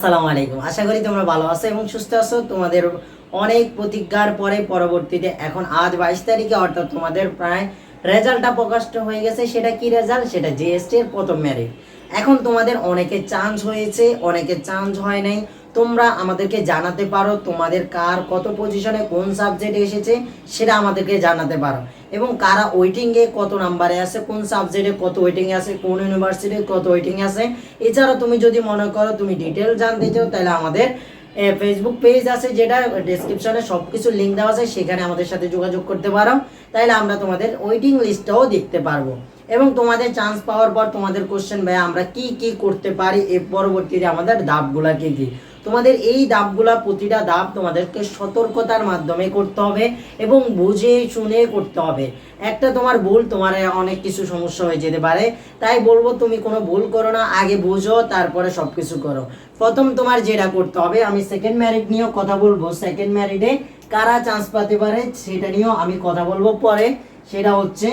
আসসালামু আলাইকুম। আশা করি তোমরা ভালো আছো এবং সুস্থ আছো। তোমাদের অনেক প্রতিজ্ঞার পরে পরবর্তীতে, এখন আজ বাইশ তারিখে, অর্থাৎ তোমাদের প্রায় রেজাল্টটা প্রকাশিত হয়ে গেছে, সেটা কি রেজাল্ট? সেটা জিএসটি এর প্রথম মেরিট এখন তোমাদের অনেকে চান্স হয়েছে, অনেকে চান্স হয় নাই। তোমরা আমাদেরকে জানাতে পারো তোমাদের কার কত পজিশনে কোন সাবজেক্ট এসেছে, সেটা আমাদেরকে জানাতে পারো। এবং কারা ওয়েটিংয়ে কত নাম্বারে আছে, কোন সাবজেক্টে কত ওয়েটিংয়ে আছে, কোন ইউনিভার্সিটি কত ওয়েটিংয়ে আছে, এছাড়া তুমি যদি মনে করো তুমি ডিটেল জানতে চাও, তাহলে আমাদের ফেসবুক পেজ আছে যেটা ডেসক্রিপশনে সব কিছু লিঙ্ক দেওয়া আছে, সেখানে আমাদের সাথে যোগাযোগ করতে পারো। তাহলে আমরা তোমাদের ওয়েটিং লিস্টটাও দেখতে পারব। এবং তোমাদের চান্স পাওয়ার পর তোমাদের কোশ্চেন ভাই আমরা কি কি করতে পারি? এর পরবর্তীতে আমাদের ধাপগুলা কি কি? তোমাদের এই ধাপগুলা, প্রতিটা ধাপ তোমাদেরকে সতর্কতার মাধ্যমে করতে হবে এবং বুঝে শুনে করতে হবে। একটা তোমার ভুল, তোমার অনেক কিছু সমস্যা হয়ে যেতে পারে। তাই বলব, তুমি কোনো ভুল করো না, আগে বুঝো, তারপরে সব কিছু করো। প্রথম তোমার যেটা করতে হবে, আমি সেকেন্ড ম্যারিড নিয়েও কথা বলব। সেকেন্ড ম্যারিডে কারা চান্স পাতে পারে সেটা নিয়েও আমি কথা বলব পরে। সেটা হচ্ছে,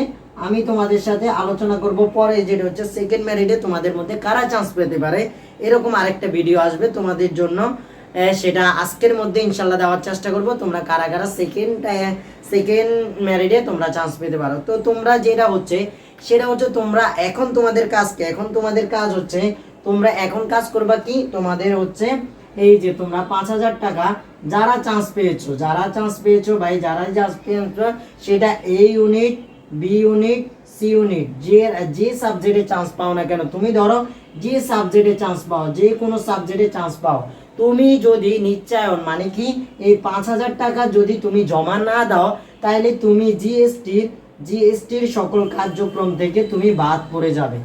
আমি তোমাদের সাথে আলোচনা করব পরে, যেটা হচ্ছে সেকেন্ড ম্যারিডে তোমাদের মধ্যে কারা চান্স পেতে পারে। এরকম আরেকটা ভিডিও আসবে তোমাদের জন্য। সেটা আজকের মধ্যে ইনশাল্লাহ দেওয়ার চেষ্টা করব। তোমরা কারা কারা সেকেন্ড সেকেন্ড ম্যারিডে তোমরা চান্স পেতে পারো। তো তোমরা যেটা হচ্ছে, সেটা হচ্ছে তোমরা এখন তোমাদের কাজ কি এখন তোমাদের কাজ হচ্ছে তোমরা এখন কাজ করবা কি? তোমাদের হচ্ছে এই যে তোমরা পাঁচ হাজার টাকা যারা চান্স পেয়েছ, যারা চান্স পেয়েছ ভাই যারা চান্স পেয়েছ, সেটা A unit B unit C unit যে যে সাবজেক্টে চান্স পাও না কেন? তুমি ধরো যে সাবজেক্টে চান্স পাও, যে কোনো সাবজেক্টে চান্স পাও। তুমি যদি নিশ্চয়ন মানে কি? এই পাঁচ হাজার টাকা যদি তুমি জমা না দাও তাহলে তুমি জিএসটির জিএসটির সকল কার্যক্রম থেকে তুমি বাদ পড়ে যাবে।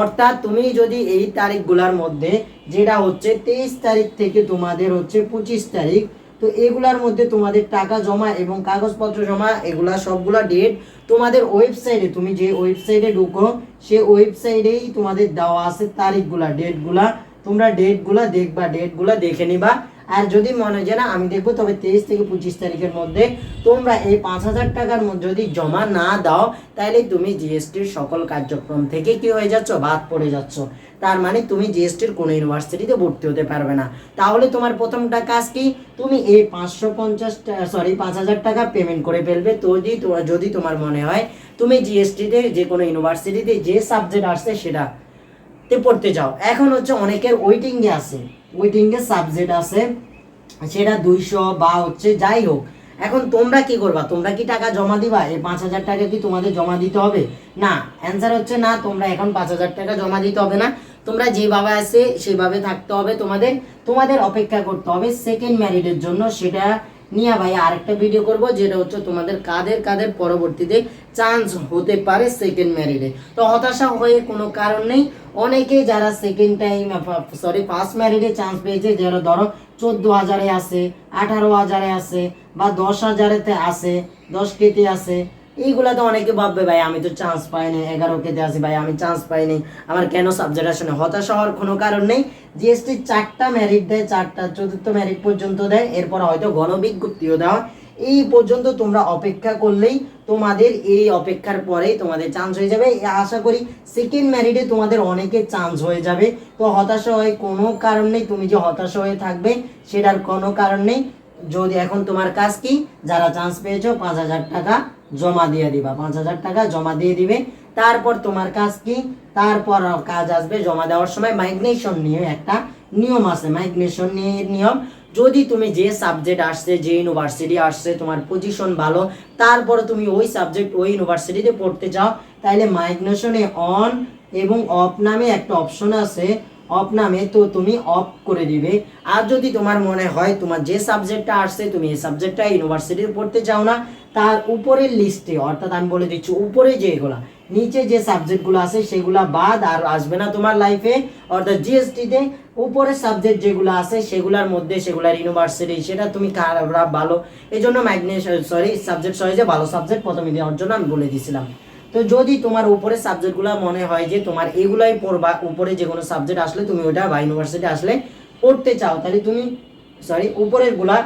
অর্থাৎ তুমি যদি এই তারিখগুলোর মধ্যে, যেটা হচ্ছে তেইশ তারিখ থেকে তোমাদের হচ্ছে পঁচিশ তারিখ, তো এগুলার মধ্যে তোমাদের টাকা জমা এবং কাগজপত্র জমা, এগুলা সবগুলা ডেট তোমাদের ওয়েবসাইটে তুমি যে ওয়েবসাইটে ঢুকো, সে ওয়েবসাইটেই তোমাদের দেওয়া আছে তারিখগুলা ডেটগুলা তোমরা ডেটগুলা দেখবা ডেটগুলা দেখে নিবা। আর যদি মনে হয় না, আমি দেখব তবে তেইশ থেকে পঁচিশ তারিখের মধ্যে তোমরা এই পাঁচ হাজার টাকার যদি জমা না দাও, তাহলে তুমি জিএসটির সকল কার্যক্রম থেকে কি হয়ে যাচ্ছ? বাদ পড়ে যাচ্ছ। তার মানে তুমি জিএসটির কোনো ইউনিভার্সিটিতে ভর্তি হতে পারবে না। তাহলে তোমার প্রথমটা কাজ কি? তুমি এই পাঁচশো পঞ্চাশ সরি পাঁচ হাজার টাকা পেমেন্ট করে ফেলবে। যদি যদি তোমার মনে হয় তুমি জিএসটিতে যে কোনো ইউনিভার্সিটিতে যে সাবজেক্ট আসছে সেটা তে পড়তে যাও। এখন হচ্ছে অনেকের ওয়েটিংয়ে আছে। ওয়েটিংয়ে সাবজেক্ট আছে। সেটা দুইশো বা হচ্ছে, যাই হোক। এখন তোমরা কি করবা? তোমরা কি টাকা জমা দিবা? এই পাঁচ হাজার টাকা কি তোমাদের জমা দিতে হবে? না। অ্যান্সার হচ্ছে না। তোমরা এখন পাঁচ হাজার টাকা জমা দিতে হবে না। তোমরা যেভাবে আছে, সেভাবে থাকতে হবে তোমাদের। তোমাদের অপেক্ষা করতে হবে সেকেন্ড ম্যারিডের জন্য। সেটা নিয়ে ভাই, আরেকটা ভিডিও করব, যেটা হচ্ছে তোমাদের কাদের কাদের পরবর্তীতে চান্স হতে পারে সেকেন্ড ম্যারিডে তো হতাশা হয়ে কোনো কারণ নেই। অনেকেই যারা সেকেন্ড টাইম সরি ফার্স্ট ম্যারিডে চান্স পেয়েছে, যারা ধরো চোদ্দ হাজারে আসে আঠারো হাজারে আসে বা দশ হাজারেতে আসে দশ কেতে আছে এইগুলা তো অনেকে ভাববে, ভাই, আমি তো চান্স পাইনি এগারো কেতে আছি, ভাই, আমি চান্স পাইনি আমার কেন সাবজেক্ট আসে না হতাশা হওয়ার কোনো কারণ নেই। জিএসটি চারটা ম্যারিট দেয়, চারটা চতুর্থ ম্যারিট পর্যন্ত দেয়, এরপর হয়তো গণবিজ্ঞপ্তিও দেওয়া। এই পর্যন্ত তোমরা অপেক্ষা করলেই তোমাদের এই অপেক্ষার পরেই তোমাদের চান্স হয়ে যাবে। আশা করি সেকেন্ড ম্যারিটে তোমাদের অনেকের চান্স হয়ে যাবে। তো হতাশা হয়ে কোনো কারণ নেই, তুমি যে হতাশা হয়ে থাকবে সেটার কোনো কারণ নেই। যদি এখন তোমার কাজ কি? যারা চান্স পেয়েছ, পাঁচ হাজার টাকা জমা দিয়ে দিবা। পাঁচ হাজার টাকা জমা দিয়ে দিবে। তারপর তোমার কাজ কি? তারপর কাজ আসবে জমা দেওয়ার সময় মাইগ্রেশন নিয়ে একটা নিয়ম আছে। মাইগ্রেশন নিয়ে নিয়ম। যদি তুমি যে সাবজেক্ট আসছে, যে ইউনিভার্সিটি আসছে, তোমার পজিশন ভালো, তারপর তুমি ওই সাবজেক্ট ওই ইউনিভার্সিটিতে পড়তে চাও তাহলে মাইগ্রেশনে অন এবং অফ নামে একটা অপশন আছে। অফ নামে তো তুমি অফ করে দিবে। আর যদি তোমার মনে হয় তোমার যে সাবজেক্টটা আসছে, তুমি এই সাবজেক্টটা ইউনিভার্সিটিতে পড়তে চাও না তার উপরের লিস্টে অর্থাৎ আমি বলে দিচ্ছি, উপরে যেগুলা, নিচে যে সাবজেক্টগুলো আছে, সেগুলা বাদ আর আসবে না তোমার লাইফে অর্থাৎ জিএসটিতে উপরে সাবজেক্ট যেগুলো আছে, সেগুলোর মধ্যে, সেগুলার ইউনিভার্সিটি সেটা তুমি খারাপ, ভালো এই জন্য ম্যাগনেশ সরি সাবজেক্ট সহজে ভালো সাবজেক্ট প্রথমে দেওয়ার জন্য আমি বলে দিয়েছিলাম তো যদি তোমার উপরে সাবজেক্টগুলো মনে হয় যে তোমার এগুলাই পড়বা, উপরে যে কোনো সাবজেক্ট আসলে তুমি ওটা বা ইউনিভার্সিটি আসলে পড়তে চাও, তাহলে তুমি সরি উপরেরগুলা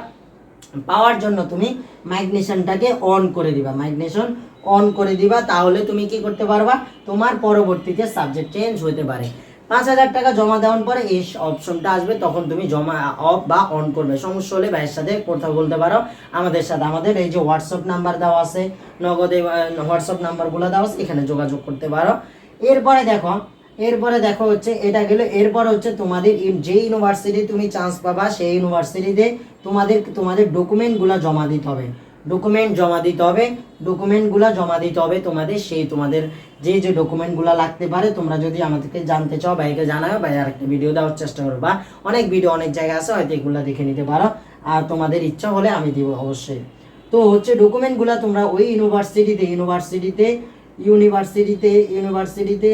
পাওয়ার জন্য তুমি মাইগ্নেশনটাকে অন করে দিবা। মাইগ্নেশন অন করে দিবা, তাহলে তুমি কি করতে পারবা? তোমার পরবর্তীতে সাবজেক্ট চেঞ্জ হতে পারে। পাঁচ হাজার টাকা জমা দেওয়ার পরে এই অপশনটা আসবে, তখন তুমি জমা অফ বা অন করবে। সমস্যা হলে ভাইয়ের সাথে কথা বলতে পারো। আমাদের সাথে আমাদের এই যে হোয়াটসঅ্যাপ নাম্বার দেওয়া আছে, নগদে হোয়াটসঅ্যাপ নাম্বারগুলো দেওয়া আছে, এখানে যোগাযোগ করতে পারো। এরপরে দেখো এরপরে দেখো হচ্ছে, এটা গেলে, এরপরে হচ্ছে তোমাদের যে ইউনিভার্সিটি তুমি চান্স পাবা, সেই ইউনিভার্সিটিতে তোমাদের তোমাদের ডকুমেন্টগুলো জমা দিতে হবে। ডকুমেন্ট জমা দিতে হবে ডকুমেন্টগুলো জমা দিতে হবে তোমাদের, সেই তোমাদের যে যে ডকুমেন্টগুলো লাগতে পারে, তোমরা যদি আমাদেরকে জানতে চাও, ভাইকে জানাও, ভাই আরেকটা ভিডিও দেওয়ার চেষ্টা করো বা অনেক ভিডিও অনেক জায়গায় আছে, হয়তো এগুলো দেখে নিতে পারো। আর তোমাদের ইচ্ছা হলে আমি দিব অবশ্যই। তো হচ্ছে ডকুমেন্টগুলো তোমরা ওই ইউনিভার্সিটিতে ইউনিভার্সিটিতে ইউনিভার্সিটিতে ইউনিভার্সিটিতে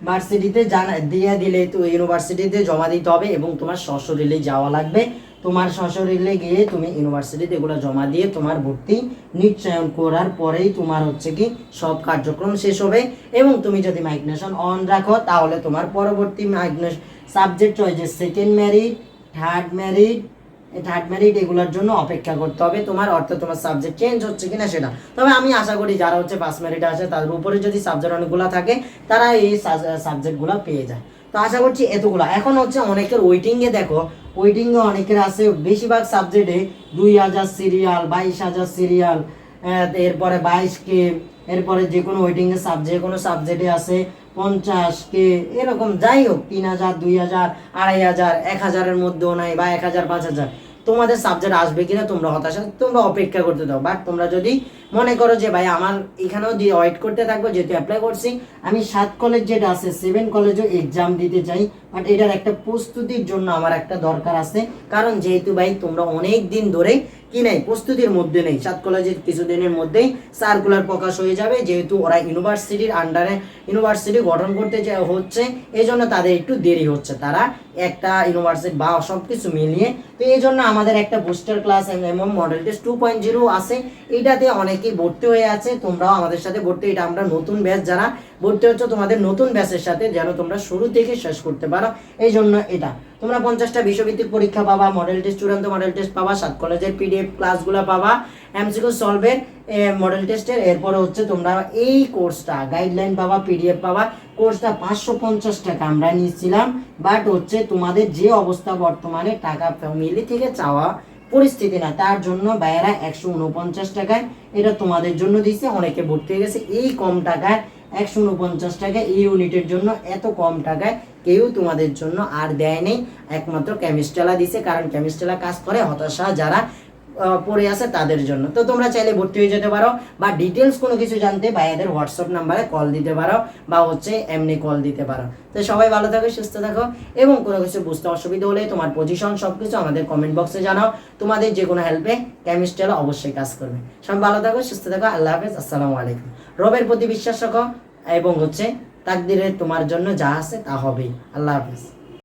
ইউনিভার্সিটিতে জানা, দিয়ে দিলে তো ইউনিভার্সিটিতে জমা দিতে হবে এবং তোমার সশরীরে যাওয়া লাগবে। তোমার সশরীরে গিয়ে তুমি ইউনিভার্সিটিতে এগুলো জমা দিয়ে তোমার ভর্তি নিশ্চয়ন করার পরেই তোমার হচ্ছে কি, সব কার্যক্রম শেষ হবে এবং তুমি যদি মাইগ্রেশন অন রাখো, তাহলে তোমার পরবর্তী migration subject choice second merit third merit third merit এগুলোর জন্য অপেক্ষা করতে হবে। তোমার অর্থাৎ তোমার সাবজেক্ট চেঞ্জ হচ্ছে কিনা সেটা। তবে আমি আশা করি যারা হচ্ছে পাস মেরিট আছে, তাদের উপরে যদি সাবজেক্ট অনেকগুলো থাকে, তারা এই সাবজেক্টগুলো পেয়ে যায়। তো আশা করছি এতগুলো। এখন হচ্ছে অনেকের ওয়েটিংয়ে দেখো ওয়েটিংয়ে অনেকের আছে, বেশিরভাগ সাবজেক্টে দুই হাজার সিরিয়াল বাইশ হাজার সিরিয়াল এরপরে বাইশ কে, এরপরে যে কোনো ওয়েটিংয়ে সাবজেক্ট কোনো সাবজেক্টে আছে পঞ্চাশ কে এরকম যাই হোক, তিন হাজার, দুই হাজার, আড়াই হাজার, এক হাজারের মধ্যেও নাই বা এক হাজার, পাঁচ হাজার। তোমাদের সাবজেক্ট আসবে কিনা তোমরা হতাশা, তোমরা অপেক্ষা করতে দাও। বাট তোমরা যদি মনে করো যে ভাই, আমার এখানেও দিয়ে ওয়েট করতে থাকব, যেহেতু অ্যাপ্লাই করছি, আমি সাত কলেজ যেটা আছে সেভেন কলেজও এক্সাম দিতে চাই বাট এটার একটা প্রস্তুতির জন্য আমার একটা দরকার আছে। কারণ যেহেতু ভাই, তোমরা অনেক দিন ধরে কি নাই, প্রস্তুতির মধ্যে নেই। সাত কলেজের কিছুদিনের মধ্যেই সার্কুলার প্রকাশ হয়ে যাবে, যেহেতু ওরা ইউনিভার্সিটির আন্ডারে ইউনিভার্সিটি গঠন করতে যা হচ্ছে এই জন্য তাদের একটু দেরি হচ্ছে। তারা একটা ইউনিভার্সিটি বা সব কিছু মিলিয়ে, তো এই জন্য আমাদের একটা বুস্টার ক্লাস এবং model test two point zero আছে। এটাতে অনেকেই ভর্তি হয়ে আছে, তোমরাও আমাদের সাথে ভর্তি এটা আমরা নতুন ব্যাচ যারা ভর্তি হচ্ছে, তোমাদের নতুন ব্যাচের সাথে যেন তোমরা শুরু থেকে শেষ করতে পারো। এই জন্য এটা। তোমরা পঞ্চাশটা বিশ্বভিত্তিক পরীক্ষা পাবা মডেল টেস্ট চূড়ান্ত মডেল টেস্ট পাবা, সাত কলেজের পিডিএফ ক্লাসগুলো পাবা এমসিকিউ সলভের মডেল টেস্টের এরপরে হচ্ছে তোমরা এই কোর্সটা গাইডলাইন পাবা পিডিএফ পাবা কোর্সটা পাঁচশো পঞ্চাশ টাকা আমরা নিয়েছিলাম। বাট হচ্ছে তোমাদের যে অবস্থা বর্তমানে, টাকা ফ্যামিলি থেকে চাওয়া পরিস্থিতি না, তার জন্য বাইরা একশো উনপঞ্চাশ টাকায় এটা তোমাদের জন্য দিছে, অনেকে ভর্তি হয়ে গেছে। এই কম টাকায়, একশো উনপঞ্চাশ টাকা এই ইউনিটের জন্য এত কম টাকায় কেউ তোমাদের জন্য আর দেয় নেই। একমাত্র কেমিস্ট্রালা দিছে, কারণ কেমিস্ট্রালা কাজ করে হতাশা যারা পড়ে আছে তাদের জন্য। তো তোমরা চাইলে ভর্তি হয়ে যেতে পারো বা ডিটেলস কোনো কিছু জানতে ভাইয়াদের হোয়াটসঅ্যাপ নাম্বারে কল দিতে পারো বা হচ্ছে এমনি কল দিতে পারো। তো সবাই ভালো থাকো, সুস্থ থাকো এবং কোনো কিছু বুঝতে অসুবিধা হলে তোমার পজিশন সব কিছু আমাদের কমেন্ট বক্সে জানাও। তোমাদের যে কোনো হেল্পে কেমিস্ট্রিয়াল অবশ্যই কাজ করবে। সবাই ভালো থাকো, সুস্থ থাকো, আল্লাহ হাফেজ, আসসালামু আলাইকুম। রবের প্রতি বিশ্বাস রাখো এবং হচ্ছে তাকদিরে তোমার জন্য যা আছে তা হবেই। আল্লাহ হাফেজ।